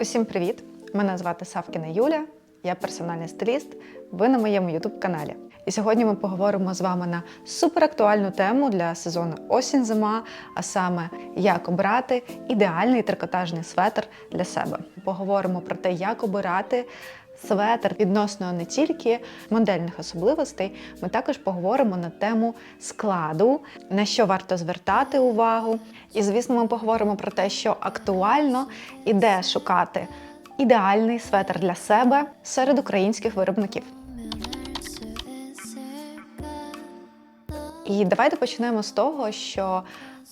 Усім привіт! Мене звати Савкіна Юля, я персональний стиліст. Ви на моєму ютуб-каналі. І сьогодні ми поговоримо з вами на суперактуальну тему для сезону осінь-зима, а саме як обрати ідеальний трикотажний светр для себе. Поговоримо про те, як обирати. Светр відносно не тільки модельних особливостей, ми також поговоримо на тему складу, на що варто звертати увагу. І, звісно, ми поговоримо про те, що актуально і де шукати ідеальний светр для себе серед українських виробників. І давайте почнемо з того, що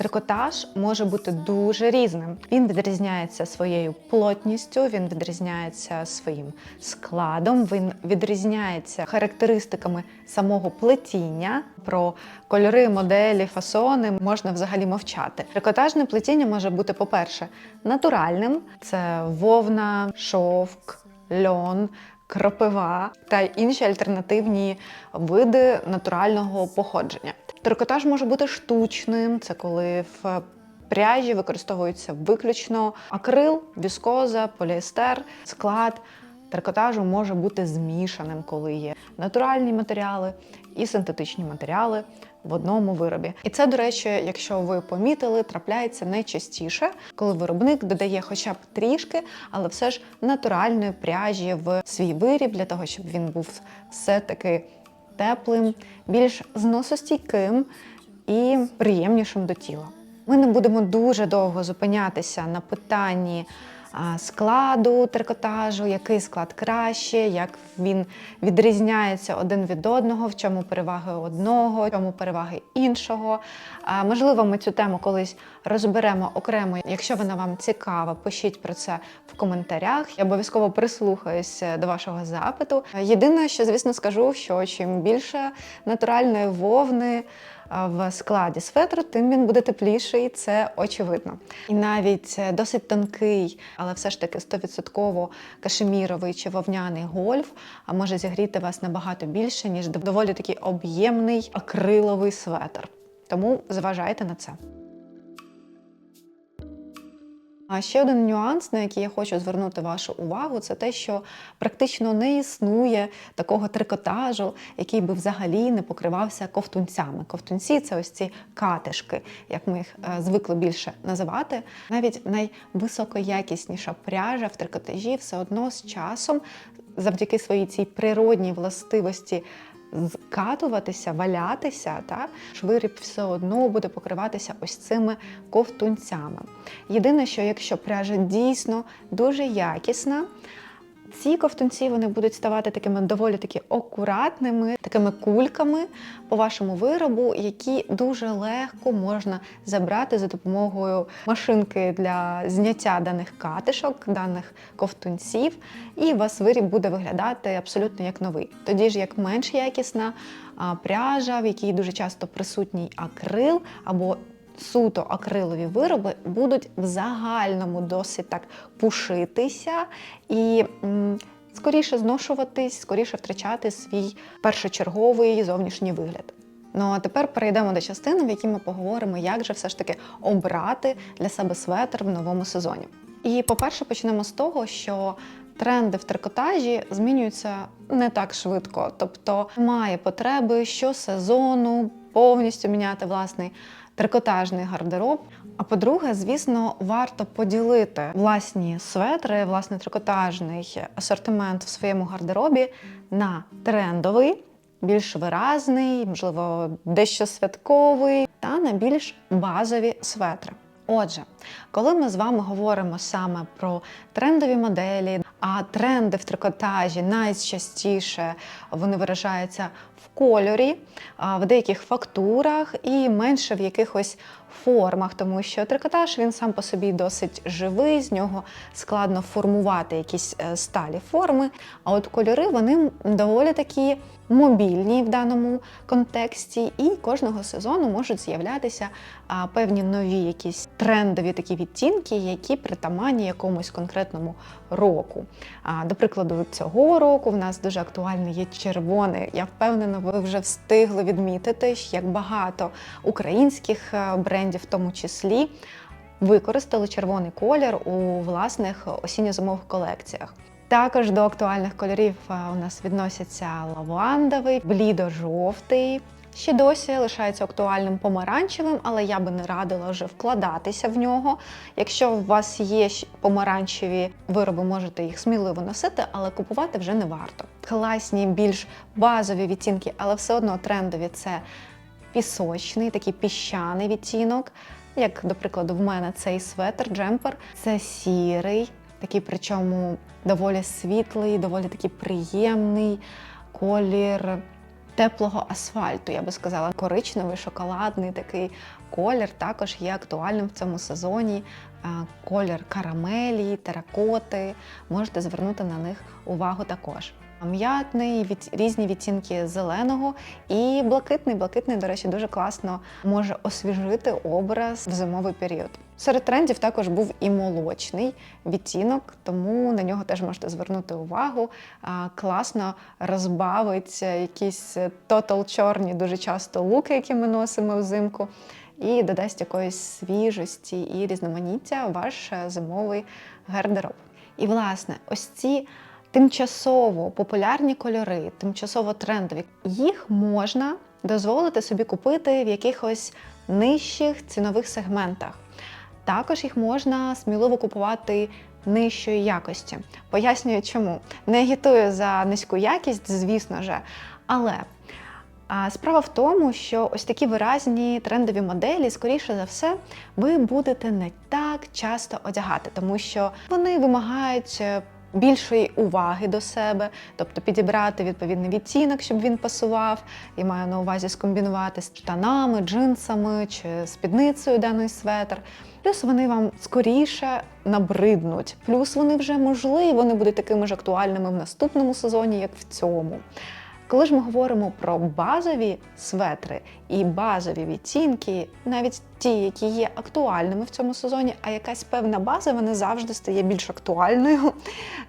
трикотаж може бути дуже різним. Він відрізняється своєю плотністю, він відрізняється своїм складом, він відрізняється характеристиками самого плетіння. Про кольори, моделі, фасони можна взагалі мовчати. Трикотажне плетіння може бути, по-перше, натуральним: це вовна, шовк, льон. Кропива та інші альтернативні види натурального походження. Трикотаж може бути штучним, це коли в пряжі використовується виключно акрил, віскоза, поліестер, склад. Трикотажу може бути змішаним, коли є натуральні матеріали і синтетичні матеріали в одному виробі. І це, до речі, якщо ви помітили, трапляється найчастіше, коли виробник додає хоча б трішки, але все ж натуральної пряжі в свій виріб для того, щоб він був все-таки теплим, більш зносостійким і приємнішим до тіла. Ми не будемо дуже довго зупинятися на питанні складу трикотажу, який склад краще, як він відрізняється один від одного, в чому переваги одного, в чому переваги іншого. Можливо, ми цю тему колись розберемо окремо. Якщо вона вам цікава, пишіть про це в коментарях. Я обов'язково прислухаюсь до вашого запиту. Єдине, що звісно скажу, що чим більше натуральної вовни в складі светру, тим він буде тепліший, це очевидно. І навіть досить тонкий, але все ж таки 100% кашеміровий чи вовняний гольф може зігріти вас набагато більше, ніж доволі такий об'ємний акриловий светр. Тому зважайте на це. А ще один нюанс, на який я хочу звернути вашу увагу, це те, що практично не існує такого трикотажу, який би взагалі не покривався ковтунцями. Ковтунці це ось ці катишки, як ми їх е, звикли більше називати. Навіть найвисокоякісніша пряжа в трикотажі все одно з часом, завдяки своїй цій природній властивості зкатуватися, валятися, та швиріб все одно буде покриватися ось цими ковтунцями. Єдине, що якщо пряжа дійсно дуже якісна, ці ковтунці вони будуть ставати такими доволі таки акуратними, такими кульками по вашому виробу, які дуже легко можна забрати за допомогою машинки для зняття даних катишок, даних ковтунців, і у вас виріб буде виглядати абсолютно як новий. Тоді ж, як менш якісна пряжа, в якій дуже часто присутній акрил або суто акрилові вироби будуть в загальному досить так пушитися і скоріше зношуватись, скоріше втрачати свій першочерговий зовнішній вигляд. Ну а тепер перейдемо до частини, в якій ми поговоримо, як же все ж таки обрати для себе светр в новому сезоні. І, по-перше, почнемо з того, що тренди в трикотажі змінюються не так швидко, тобто немає потреби щосезону повністю міняти власний трикотажний гардероб. А по-друге, звісно, варто поділити власні светри, власний трикотажний асортимент в своєму гардеробі на трендовий, більш виразний, можливо, дещо святковий, та на більш базові светри. Отже, коли ми з вами говоримо саме про трендові моделі, а тренди в трикотажі найчастіше вони виражаються в кольорі, в деяких фактурах і менше в якихось формах, тому що трикотаж він сам по собі досить живий, з нього складно формувати якісь е, сталі форми. А от кольори вони доволі такі мобільні в даному контексті, і кожного сезону можуть з'являтися певні нові якісь трендові такі відтінки, які притаманні якомусь конкретному року. До прикладу, цього року в нас дуже актуальний є червоний. Я впевнена, ви вже встигли відмітити, як багато українських е, брендів, в тому числі. використали червоний колір у власних осінньо-зимових колекціях. Також до актуальних кольорів е, у нас відносяться лавандовий, блідо-жовтий. Ще досі лишається актуальним помаранчевим, але я би не радила вже вкладатися в нього. Якщо у вас є помаранчеві вироби, можете їх сміливо носити, але купувати вже не варто. Класні, більш базові відтінки, але все одно трендові це пісочний, такий піщаний відтінок. Як, до прикладу, в мене цей светр, джемпер, це сірий, такий, причому доволі світлий, доволі такий приємний колір теплого асфальту, я би сказала. Коричневий, шоколадний такий колір також є актуальним в цьому сезоні. Колір карамелі, теракоти. Можете звернути на них увагу також. М'ятний, різні відтінки зеленого і блакитний. Блакитний, до речі, дуже класно може освіжити образ в зимовий період. Серед трендів також був і молочний відтінок, тому на нього теж можете звернути увагу. Класно розбавить якісь тотал чорні дуже часто луки, які ми носимо взимку, і додасть якоїсь свіжості і різноманіття ваш зимовий гардероб. І, власне, ось ці тимчасово популярні кольори, тимчасово трендові, їх можна дозволити собі купити в якихось нижчих цінових сегментах. Також їх можна сміливо купувати нижчої якості. Пояснюю, чому. Не агітую за низьку якість, звісно же, але справа в тому, що ось такі виразні трендові моделі, скоріше за все, ви будете не так часто одягати, тому що вони вимагають. Більшої уваги до себе, тобто підібрати відповідний відтінок, щоб він пасував, і маю на увазі скомбінувати з штанами, джинсами чи спідницею даний светр. Плюс вони вам скоріше набриднуть. Плюс вони вже можливо не будуть такими ж актуальними в наступному сезоні, як в цьому. Коли ж ми говоримо про базові светри і базові відтінки, навіть ті, які є актуальними в цьому сезоні, а якась певна база вона завжди стає більш актуальною,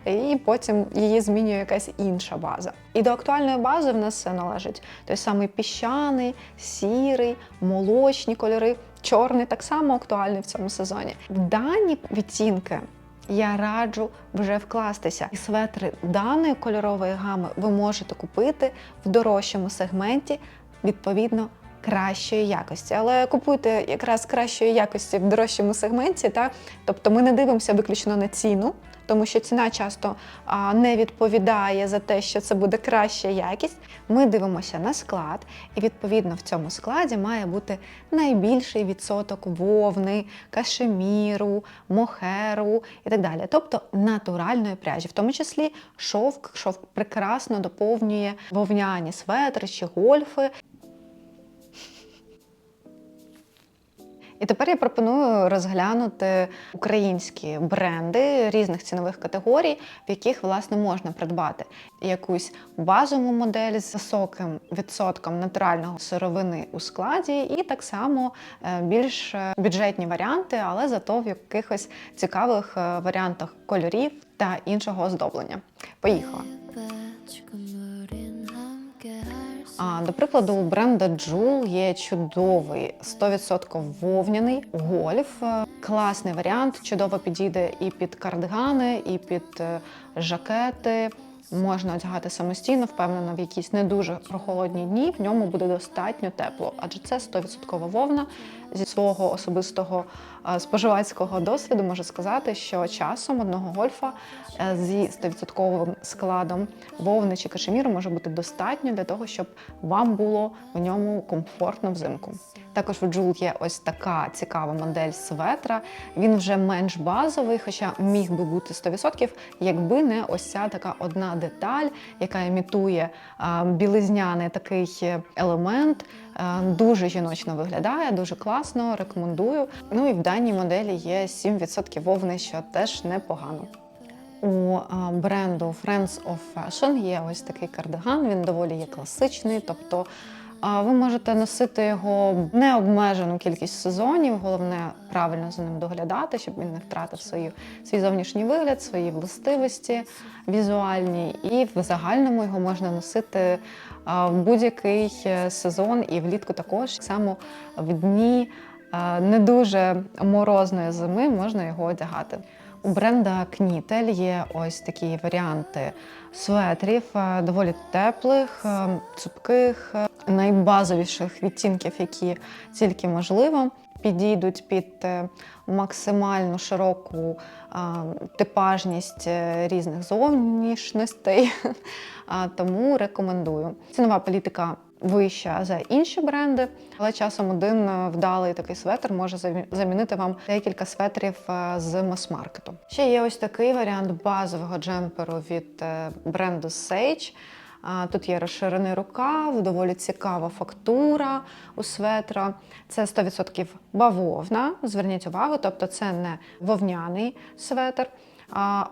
і потім її змінює якась інша база. І до актуальної бази в нас все належить той самий піщаний, сірий, молочні кольори. Чорний так само актуальний в цьому сезоні. Дані відтінки я раджу вже вкластися. І светри даної кольорової гами ви можете купити в дорожчому сегменті, відповідно. Кращої якості, але купуйте якраз кращої якості в дорожчому сегменті. Та? Тобто ми не дивимося виключно на ціну, тому що ціна часто не відповідає за те, що це буде краща якість. Ми дивимося на склад, і відповідно в цьому складі має бути найбільший відсоток вовни, кашеміру, мохеру і так далі. Тобто натуральної пряжі, в тому числі шовк. Шовк прекрасно доповнює вовняні светри чи гольфи. І тепер я пропоную розглянути українські бренди різних цінових категорій, в яких власне можна придбати якусь базову модель з високим відсотком натурального сировини у складі, і так само е, більш бюджетні варіанти, але зато в якихось цікавих е, варіантах кольорів та іншого оздоблення. Поїхала. А, До прикладу, у бренда Джул є чудовий 100% вовняний гольф. Е, Класний варіант, чудово підійде і під кардигани, і під е, жакети. Можна одягати самостійно, впевнена, в якісь не дуже прохолодні дні. В ньому буде достатньо тепло, адже це 100% вовна. Зі свого особистого е, споживацького досвіду можу сказати, що часом одного гольфа е, зі 100% складом вовни чи кашеміру може бути достатньо для того, щоб вам було в ньому комфортно взимку. Також у Joule є ось така цікава модель светра. Він вже менш базовий, хоча міг би бути 100%, якби не ось ця така одна деталь, яка імітує білизняний такий елемент. Е, Дуже жіночно виглядає, дуже класно, рекомендую. Ну і в даній моделі є 7% вовни, що теж непогано. У бренду Friends of Fashion є ось такий кардиган, він доволі є класичний, тобто ви можете носити його необмежену кількість сезонів. Головне правильно за ним доглядати, щоб він не втратив свою, свій зовнішній вигляд, свої властивості візуальні. І в загальному його можна носити в будь-який е, сезон і влітку також. Так Само в дні е, не дуже морозної зими можна його одягати. У бренда Кнітель є ось такі варіанти светрів, е, доволі теплих, е, цупких, е, найбазовіших відтінків, які тільки можливо. Підійдуть під максимально широку типажність різних зовнішностей, тому рекомендую. Цінова політика вища за інші бренди, але часом один е, вдалий такий светр може замі- замінити вам декілька светрів е, з мас-маркету. Ще є ось такий варіант базового джемперу від е, бренду Sage. Тут є розширений рукав, доволі цікава фактура у светра. Це 100% бавовна. Зверніть увагу, тобто це не вовняний светр.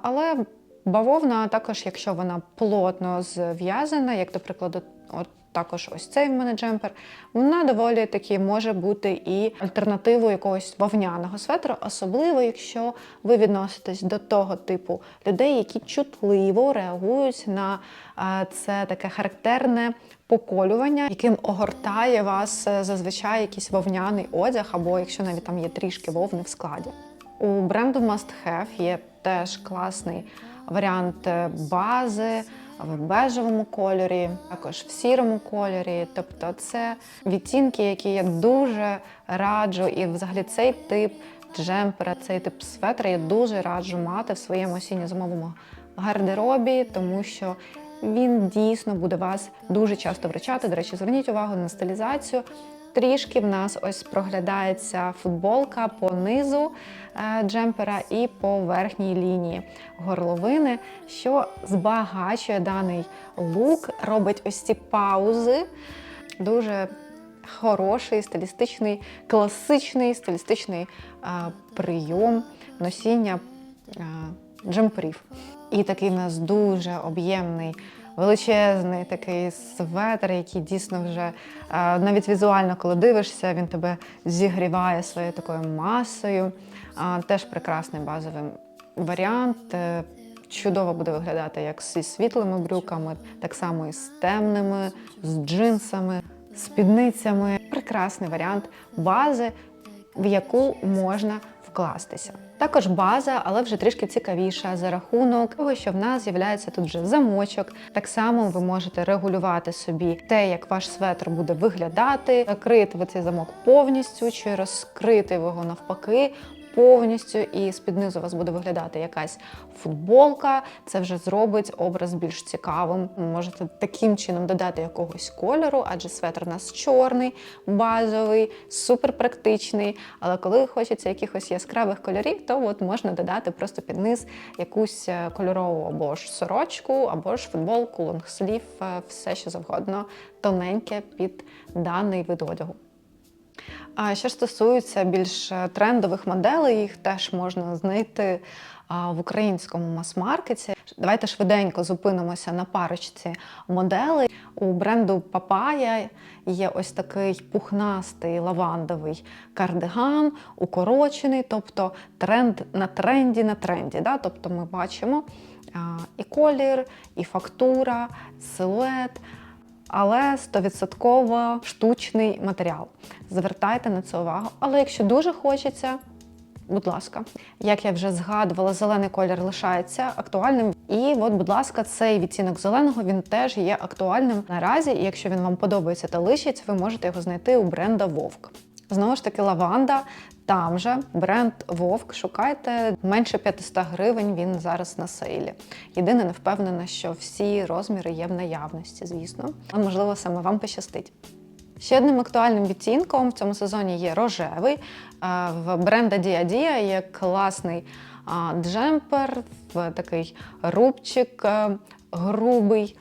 Але бавовна також, якщо вона плотно зв'язана, як, до прикладу, от також ось цей в мене джемпер, вона доволі таки може бути і альтернативою якогось вовняного светру, особливо якщо ви відноситесь до того типу людей, які чутливо реагують на е, це таке характерне поколювання, яким огортає вас е, зазвичай якийсь вовняний одяг, або якщо навіть там є трішки вовни в складі. У бренду Must Have є теж класний варіант е, бази в бежевому кольорі, також в сірому кольорі. Тобто це відтінки, які я дуже раджу, і взагалі цей тип джемпера, цей тип светра я дуже раджу мати в своєму осінньо-зимовому гардеробі, тому що він дійсно буде вас дуже часто вручати. До речі, зверніть увагу на стилізацію. Трішки в нас ось проглядається футболка по низу е, джемпера і по верхній лінії горловини, що збагачує даний лук, робить ось ці паузи. Дуже хороший, стилістичний, класичний стилістичний е, прийом носіння е, джемперів. І такий в нас дуже об'ємний, величезний такий светр, який дійсно вже е, навіть візуально, коли дивишся, він тебе зігріває своєю такою масою. Теж прекрасний базовий варіант. Е, Чудово буде виглядати як зі світлими брюками, так само і з темними, з джинсами, спідницями. Прекрасний варіант бази, в яку можна вкластися. Також база, але вже трішки цікавіша за рахунок того, що в нас з'являється тут вже замочок. Так само ви можете регулювати собі те, як ваш светр буде виглядати, закрити ви цей замок повністю чи розкрити його навпаки. Повністю і з-під низу у вас буде виглядати якась футболка. Це вже зробить образ більш цікавим. Можете таким чином додати якогось кольору, адже светр у нас чорний, базовий, супер практичний. Але коли хочеться якихось яскравих кольорів, то от можна додати просто під низ якусь е, кольорову або ж сорочку, або ж футболку, лонгслів, е, все що завгодно, тоненьке під даний вид одягу. А що ж стосується більш е, трендових моделей, їх теж можна знайти в українському мас-маркеті. Давайте швиденько зупинимося на парочці моделей. У бренду Papaya є ось такий пухнастий лавандовий кардиган, укорочений, тобто тренд на тренді на тренді. Да? Тобто ми бачимо і колір, і фактура, силует але 100% штучний матеріал. Звертайте на це увагу. Але якщо дуже хочеться, будь ласка, як я вже згадувала, зелений колір лишається актуальним. І от, будь ласка, цей відтінок зеленого він теж є актуальним наразі. І якщо він вам подобається та лишиться, ви можете його знайти у бренда Вовк. Знову ж таки, лаванда. Там же бренд Вовк. Шукайте менше 500 гривень. Він зараз на сейлі. Єдине, не впевнена, що всі розміри є в наявності, звісно. Але можливо саме вам пощастить. Ще одним актуальним відтінком в цьому сезоні є рожевий. Е, В бренда Dia є класний джемпер, в такий рубчик е, грубий.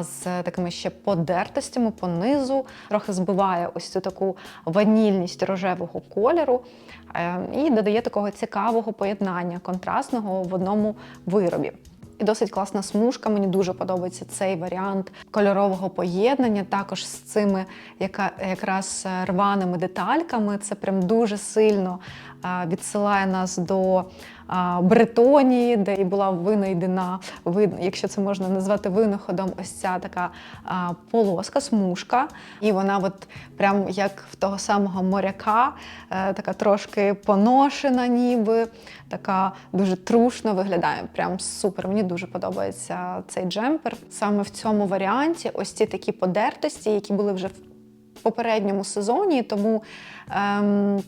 З такими ще подертостями по низу, трохи збиває ось цю таку ванільність рожевого кольору е, і додає такого цікавого поєднання контрастного в одному виробі. І досить класна смужка. Мені дуже подобається цей варіант кольорового поєднання. Також з цими яка, якраз рваними детальками. Це прям дуже сильно відсилає нас до Бретонії, де і була винайдена, якщо це можна назвати винаходом, ось ця така полоска, смужка. І вона, от прям як в того самого моряка, е, така трошки поношена, ніби, така дуже трушно виглядає. Прям супер. Мені дуже подобається цей джемпер. Саме в цьому варіанті ось ці такі подертості, які були вже в попередньому сезоні, тому. Ем,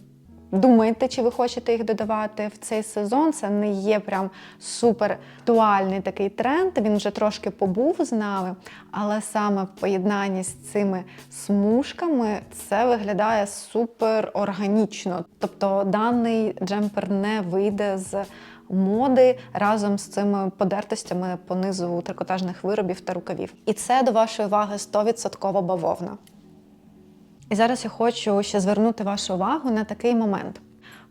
Думайте, чи ви хочете їх додавати в цей сезон. Це не є прям супер актуальний такий тренд. Він вже трошки побув з нами, але саме в поєднанні з цими смужками це виглядає супер органічно. Тобто даний джемпер не вийде з моди разом з цими подертостями по низу трикотажних виробів та рукавів. І це до вашої уваги 100% бавовна. І зараз я хочу ще звернути вашу увагу на такий момент.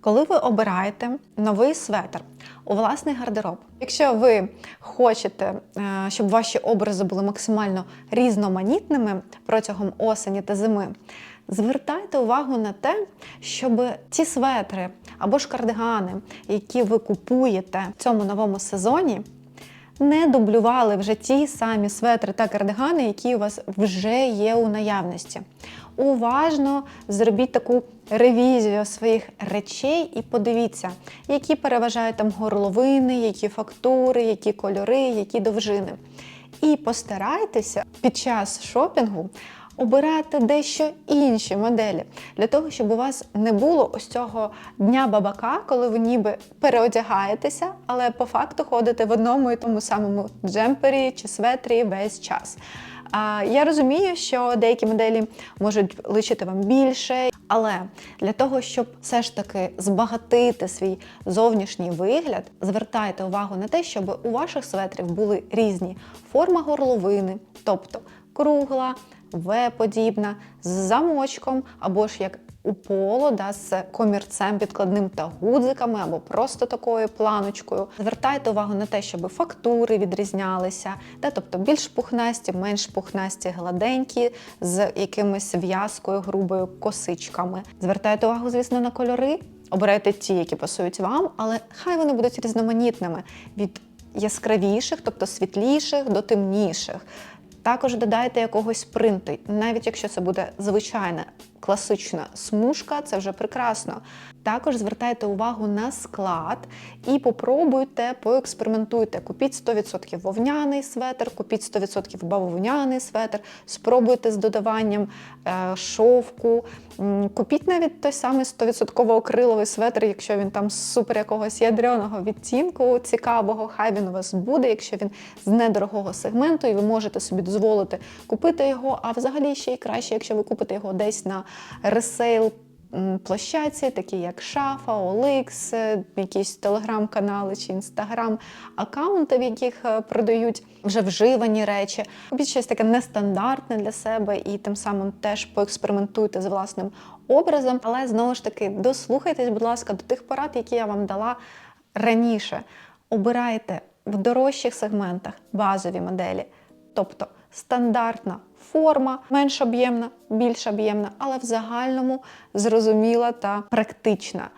Коли ви обираєте новий светр у власний гардероб, якщо ви хочете, е, щоб ваші образи були максимально різноманітними протягом осені та зими, звертайте увагу на те, щоб ті светри або ж кардигани, які ви купуєте в цьому новому сезоні, не дублювали вже ті самі светри та кардигани, які у вас вже є у наявності. Уважно зробіть таку ревізію своїх речей і подивіться, які переважають там горловини, які фактури, які кольори, які довжини. І постарайтеся під час шопінгу обирати дещо інші моделі для того, щоб у вас не було ось цього дня бабака, коли ви ніби переодягаєтеся, але по факту ходите в одному і тому самому джемпері чи светрі весь час. Я розумію, що деякі моделі можуть личити вам більше, але для того, щоб все ж таки збагатити свій зовнішній вигляд, звертайте увагу на те, щоб у ваших светрів були різні форма горловини, тобто кругла, В-подібна, з замочком, або ж як у поло, да, з комірцем підкладним та гудзиками, або просто такою планочкою. Звертайте увагу на те, щоб фактури відрізнялися, да, тобто більш пухнасті, менш пухнасті, гладенькі, з якимись в'язкою, грубою косичками. Звертайте увагу, звісно, на кольори. Обирайте ті, які пасують вам, але хай вони будуть різноманітними від яскравіших, тобто світліших до темніших. Також додайте якогось принту, навіть якщо це буде звичайна класична смужка, це вже прекрасно. Також звертайте увагу на склад і попробуйте, поекспериментуйте. Купіть 100% вовняний светр, купіть 100% бавовняний светр, спробуйте з додаванням е, шовку. Купіть навіть той самий 100% акриловий светр, якщо він там з супер якогось ядреного відтінку цікавого, хай він у вас буде, якщо він з недорогого сегменту, і ви можете собі дозволити купити його. А взагалі ще й краще, якщо ви купите його десь на ресейл м, площадці, такі як Шафа, Оликс, е, якісь телеграм-канали чи інстаграм-аккаунти, в яких е, продають вже вживані речі. Купіть щось таке нестандартне для себе і тим самим теж поекспериментуйте з власним образом. Але знову ж таки, дослухайтесь, будь ласка, до тих порад, які я вам дала раніше. Обирайте в дорожчих сегментах базові моделі, тобто стандартна форма, менш об'ємна, більш об'ємна, але в загальному зрозуміла та практична.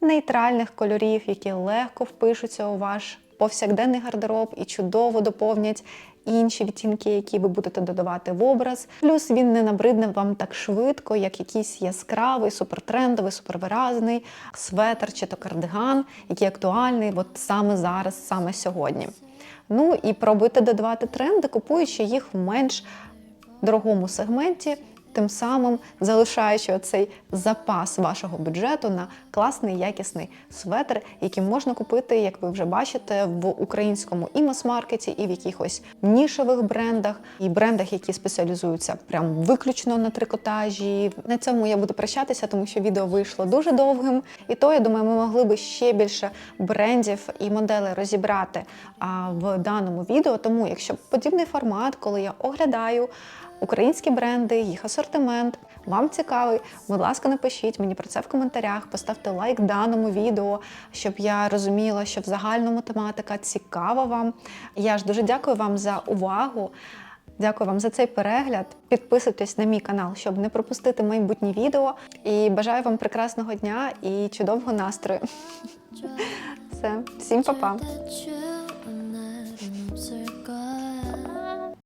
Нейтральних кольорів, які легко впишуться у ваш повсякденний гардероб і чудово доповнять інші відтінки, які ви будете додавати в образ. Плюс він не набридне вам так швидко, як якийсь яскравий, супертрендовий, супервиразний светр чи то кардиган, який актуальний от саме зараз, саме сьогодні. Ну і пробуйте додавати тренди, купуючи їх в менш дорогому сегменті, тим самим залишаючи оцей запас вашого бюджету на класний якісний светр, який можна купити, як ви вже бачите, в українському і мас-маркеті, і в якихось нішевих брендах, і брендах, які спеціалізуються прям виключно на трикотажі. На цьому я буду прощатися, тому що відео вийшло дуже довгим. І то я думаю, ми могли би ще більше брендів і моделей розібрати в даному відео. Тому, якщо подібний формат, коли я оглядаю українські бренди, їх асортимент. Вам цікавий, будь ласка, напишіть мені про це в коментарях, поставте лайк даному відео, щоб я розуміла, що в загальному тематика цікава вам. Я ж дуже дякую вам за увагу. Дякую вам за цей перегляд. Підписуйтесь на мій канал, щоб не пропустити майбутні відео. І бажаю вам прекрасного дня і чудового настрою. Все, всім па-па!